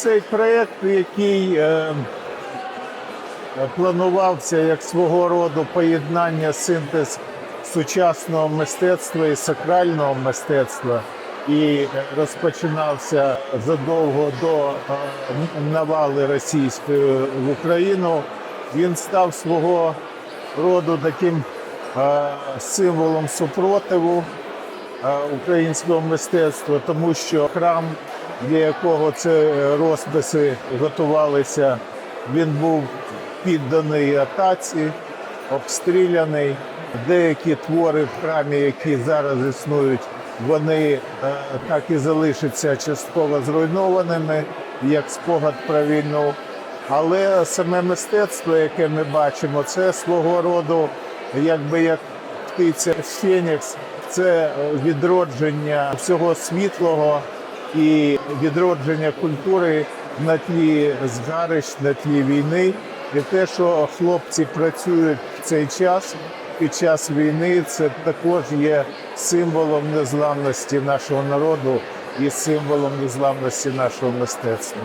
цей проєкт, який е, планувався як свого роду поєднання синтез сучасного мистецтва і сакрального мистецтва, і розпочинався задовго до е, навали російської в Україну. Він став свого роду таким е, символом супротиву українського мистецтва, тому що храм, для якого це розписи готувалися, він був підданий атаці, обстріляний. Деякі твори в храмі, які зараз існують, вони е, так і залишаться частково зруйнованими, як спогад про війну. Але саме мистецтво, яке ми бачимо, це свого роду, якби як птиця Фенікс, це відродження всього світлого і відродження культури на тлі згарищ, на тлі війни. І те, що хлопці працюють в цей час під час війни, це також є символом незламності нашого народу і символом незламності нашого мистецтва.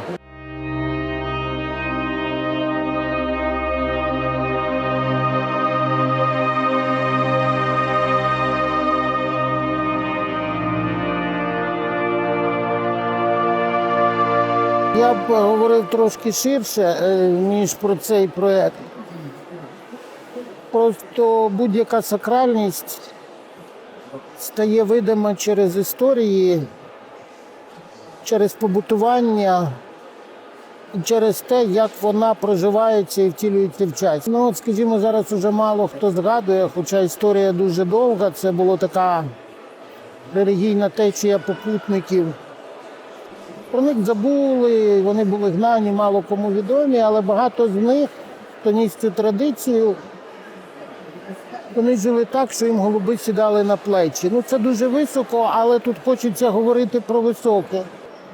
Я б говорив трошки ширше, е, ніж про цей проєкт. Просто будь-яка сакральність стає видима через історії, через побутування, і через те, як вона проживається і втілюється в часі. Ну, от, скажімо, зараз уже мало хто згадує, хоча історія дуже довга, це була така релігійна течія попутників. Про них забули, вони були гнані, мало кому відомі, але багато з них, хто ніс цю традицію, вони жили так, що їм голуби сідали на плечі. Ну це дуже високо, але тут хочеться говорити про високе.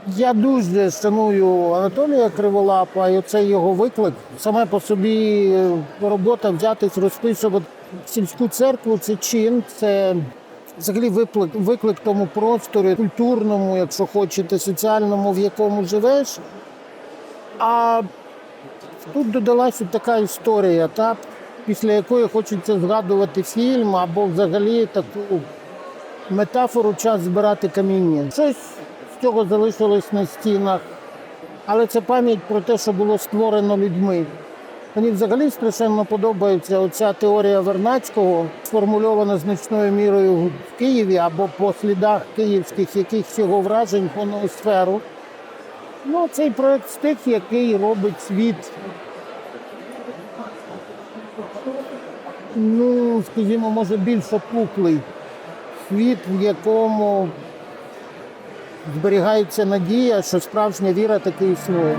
Я дуже шаную Анатолія Криволапа і оцей його виклик. Саме по собі е, робота взятись розписувати сільську церкву це чин, це взагалі виклик, виклик тому просторі, культурному, якщо хочете, соціальному, в якому живеш. А тут додалася така історія, та, після якої хочеться згадувати фільм або взагалі таку метафору час збирати каміння. Щось з цього залишилось на стінах, але це пам'ять про те, що було створено людьми. Мені взагалі страшенно подобається оця теорія Вернацького, сформульована значною мірою в Києві або по слідах київських якихось його вражень по ноосферу. Ну, цей проект з тих, який робить світ, ну, скажімо, може, більш опуклий. Світ, в якому зберігається надія, що справжня віра таки існує.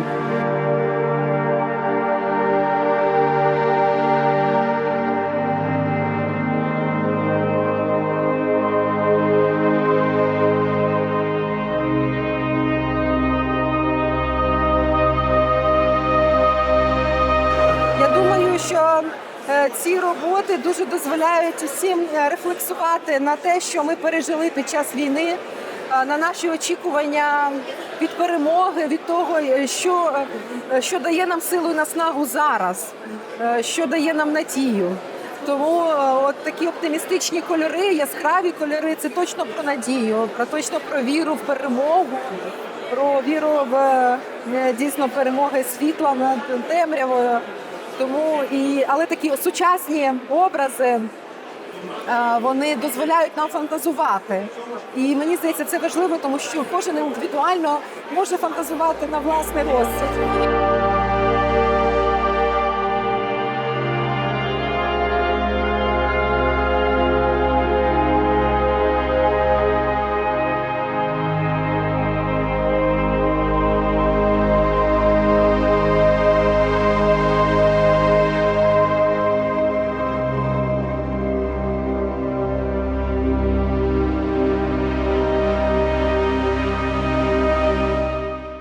Дуже дозволяють усім е, рефлексувати на те, що ми пережили під час війни, е, на наші очікування від перемоги, від того, е, що, що дає нам силу і наснагу зараз, що дає нам надію. Тому от такі оптимістичні кольори, яскраві кольори це точно про надію, про точно про віру в перемогу, про віру в дійсно перемоги світла над темрявою. Тому і але такі сучасні образи е, вони дозволяють нам фантазувати. І мені здається, це важливо, тому що кожен індивідуально може фантазувати на власний розсуд.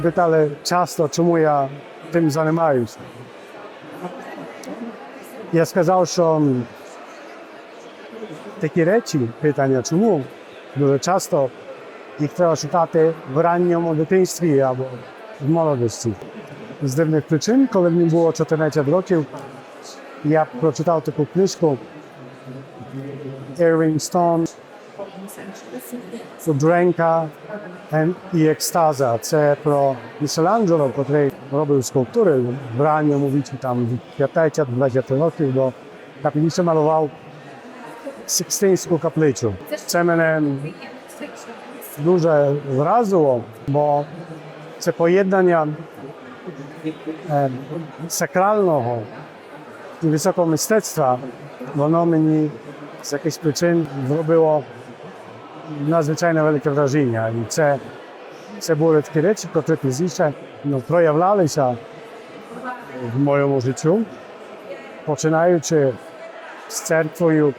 Питали часто, чому я тим займаюся. Я сказав, що м, такі речі, питання, чому дуже часто їх треба шукати в ранньому дитинстві або в молодості. З дивних причин, коли мені було 14 років, я прочитав таку книжку Irving Stone Дренка і екстаза. Це про Міселанджело, який робив скульптури в ранньому віці, там від 15-20 років до так він ще малював Сикстинську каплицю. Це мене дуже вразило, бо це поєднання е, сакрального і високого мистецтва, воно мені з якихось причин зробило надзвичайно велике враження. І це, це були такі речі, які пізніше ну, проявлялися в моєму життю, починаючи з церквою,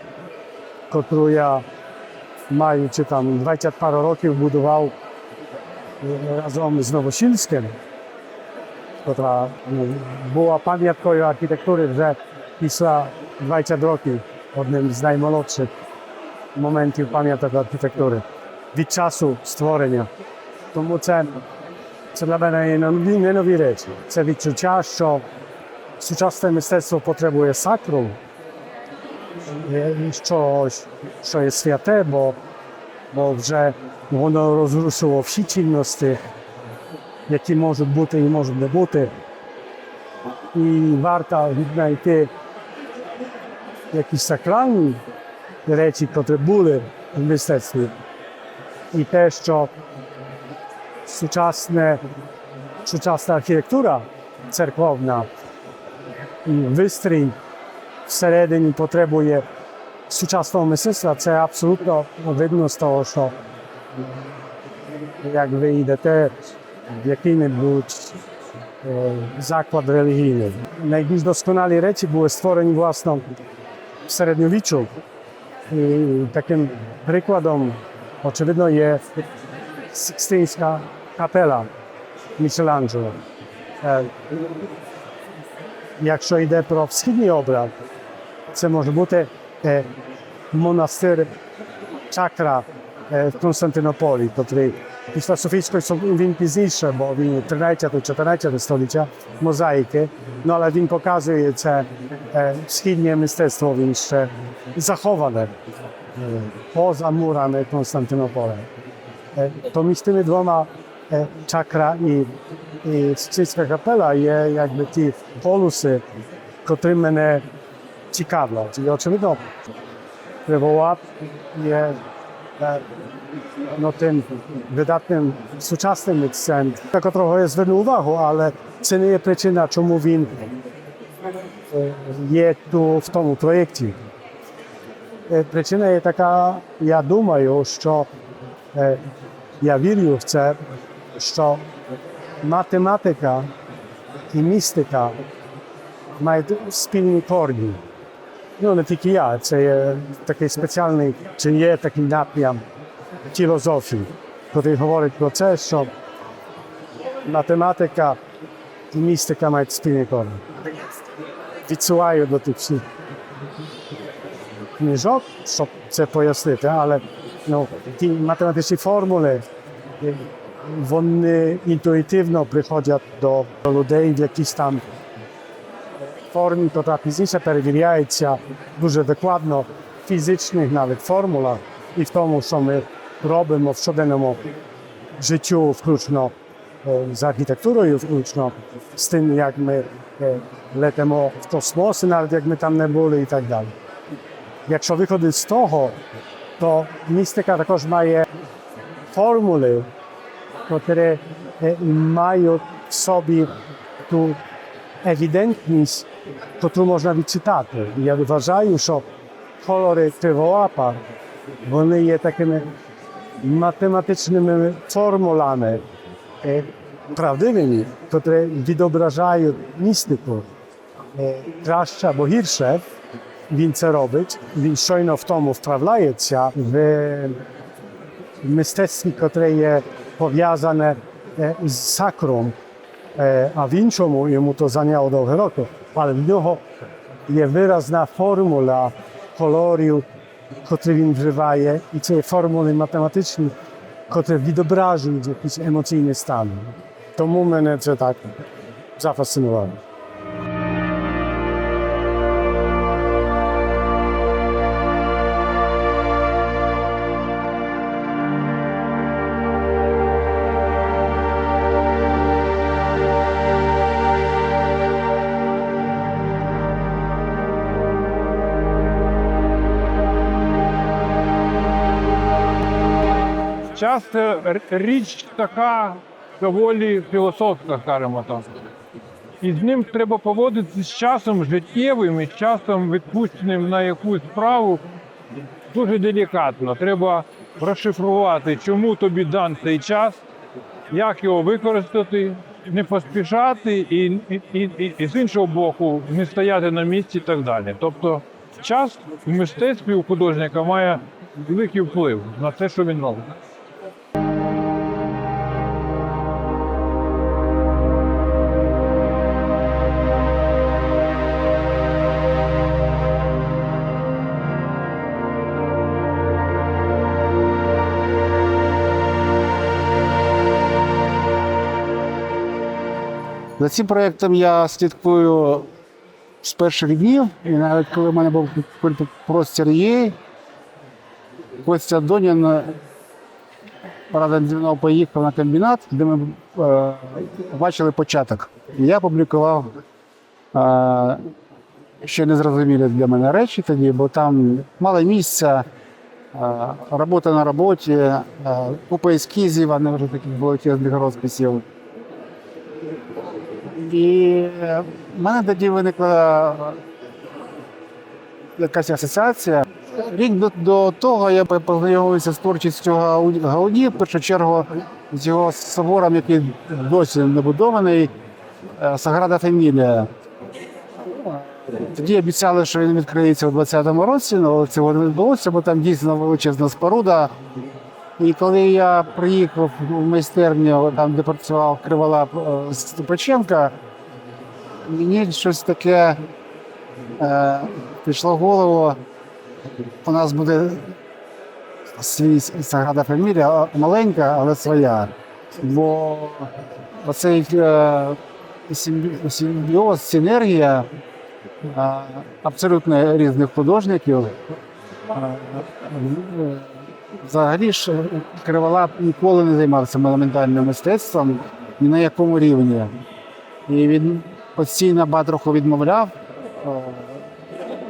яку я, маючи там 20 пару років, будував е, разом з Новосільським, яка ну, була пам'яткою архітектури вже після 20 років, одним з наймолодших моментів пам'яток архітектури від часу створення. Тому це, це для мене не нові речі. Це відчуття, що сучасне мистецтво потребує сакру, е, що, що є святе, бо, бо вже воно розрушило всі цінності, які можуть бути і можуть не бути. І варто віднайти якісь сакральні речі, які були в мистецтві. І те, що сучасне, сучасна архітектура церковна і вистрій всередині потребує сучасного мистецтва, це абсолютно видно з того, що як ви йдете в який-небудь е, заклад релігійний. Найбільш досконалі речі були створені власно в середньовіччю. І таким прикладом, очевидно, є Сикстинська капела Мichelangelo. Е, Якщо йде про східний образ, це може бути е, монастир Чакра е, в Константинополі, який після Софійської Сов- він пізніше, бо він 13-14 століття мозаїки, ну але він показує це е, східнє мистецтво, він ще заховане е, поза мурами Константинополя. Е, То між тими двома е, чакра і, і Сицилійська капела є якби ті полюси, котрі мене цікавлять. І тим видатним сучасним котрого я звернув увагу, але це не є причина, чому він е, є ту, в тому проєкті. Е, Причина є така, я думаю, що е, я вірю в це, що математика і містика мають спільні корні. Ну, не тільки я, це є такий спеціальний, чи є такий напрям філософії, який говорить про це, що математика і містика мають спільні корні. Відсилаю до тих всіх книжок, щоб це пояснити, але ну, ті математичні формули, е, вони інтуїтивно приходять до людей в якійсь там формі, яка пізніше перевіряється дуже докладно в фізичних навіть формулах і в тому, що ми робимо в щоденному життю, включно е, з архітектурою, включно з тим, як ми е, летимо в космос, навіть як ми там не були і так далі. Якщо виходить з того, то містика також має формули, які е, мають в собі ту ewidentність, яку можна відчитати. І Я вважаю, що кольори криволапа, вони є такими математичними формулами е, правдивими, які відображають містику. Е, Краще або гірше він це робить, він щойно в тому вправляється в мистецтві, яке є пов'язане е, з сакром, Е, а в іншому йому то зайняло довго років, але в нього є виразна формула кольорів, котрі він вживає, і це є формули математичні, котрі відображують якийсь емоційний стан. Тому мене це так зафасцинувало. Часто річ така доволі філософська, скажімо так. І з ним треба поводитися з часом життєвим і з часом відпущеним на якусь справу дуже делікатно. Треба розшифрувати, чому тобі дан цей час, як його використати, не поспішати і, і, і, і з іншого боку не стояти на місці і так далі. Тобто час в мистецтві у художника має великий вплив на те, що він робить. За цим проєктом я слідкую з перших днів, і навіть коли в мене був простір є, Костя Донін правда, зі мною поїхав на комбінат, де ми е, бачили початок. Я публікував е, ще незрозумілі для мене речі тоді, бо там мало місця, е, робота на роботі, е, купа ескізів, а не вже таких величезних розписів. І е, в мене тоді виникла якась асоціація. Рік до, до того я познайомився з творчістю Гау- Гауді, в першу чергу з його собором, який досі не будований, е, Саграда Фамілія. Тоді обіцяли, що він відкриється у 2020 році, але цього не відбулося, бо там дійсно величезна споруда. І коли я приїхав в майстерню, там, де працював Криволап е, Ступаченка, мені щось таке е, прийшло в голову. У нас буде свій Саграда Фамілія, маленька, але своя. Бо оцей е, симбі- симбіоз, синергія е, абсолютно різних художників. е, е, Взагалі ж е, Криволап ніколи не займався монументальним мистецтвом ні на якому рівні. І він постійно Батруху відмовляв е,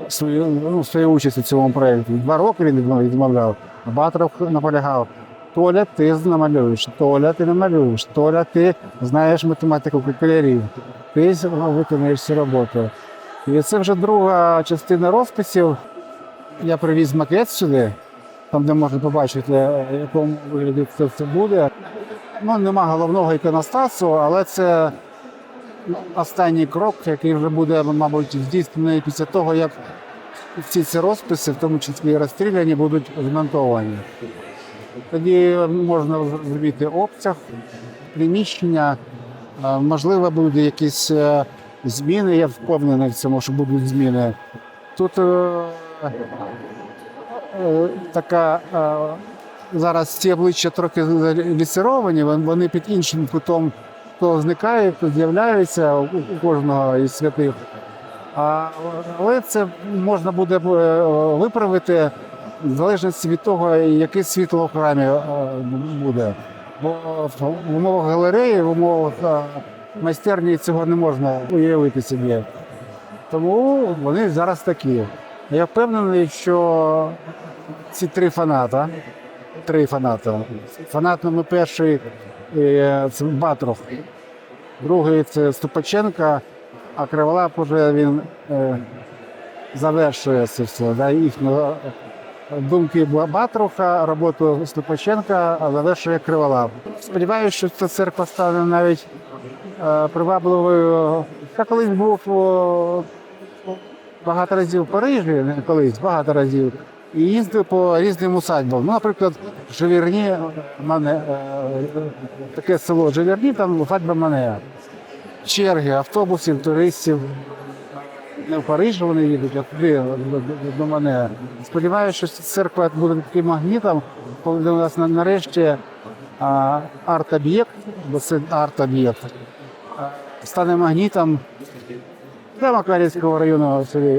свою, ну, свою участь у цьому проєкті. Два роки він відмовляв. а Батрух наполягав. Толя, ти намалюєш, Толя, ти намалюєш, Толя, ти знаєш математику калькулярів, ти виконаєш цю роботу. І це вже друга частина розписів. Я привіз макет сюди там, де можна побачити, е, в якому вигляді це все буде. Ну, нема головного іконостасу, але це останній крок, який вже буде, мабуть, здійснений після того, як всі ці розписи, в тому числі і розстріляні, будуть змонтовані. Тоді можна зробити обсяг, приміщення, е, можливо, будуть якісь е, зміни, я впевнений в цьому, що будуть зміни. Тут така е, зараз ці обличчя трохи лісировані, вони під іншим кутом то зникають, то з'являються у, кожного із святих. Але це можна буде е, виправити в залежності від того, яке світло в храмі е, буде. Бо в умовах галереї, в умовах е, майстерні цього не можна уявити собі. Тому вони зараз такі. Я впевнений, що ці три фаната, три фаната. Фанат номер перший е, це Батров, другий це Ступаченка, а Криволап уже він е, завершує це все. Да, їхні е, думки Батруха, роботу Ступаченка а завершує Криволап. Сподіваюся, що ця церква стане навіть привабливою. Я колись був багато разів в Парижі, колись, багато разів, і їздив по різним усадьбам. Ну, наприклад, Живірні, Мане, е, таке село Живірні, там усадьба Мане. Черги автобусів, туристів. Не в Париж вони їдуть, а туди до, мене. Сподіваюся, що церква буде таким магнітом, коли у нас на- нарешті арт-об'єкт, бо це арт-об'єкт, стане магнітом ഇഷ്ടം മക്കളെ സ്കോർ ചെയ്യുന്ന അവസരം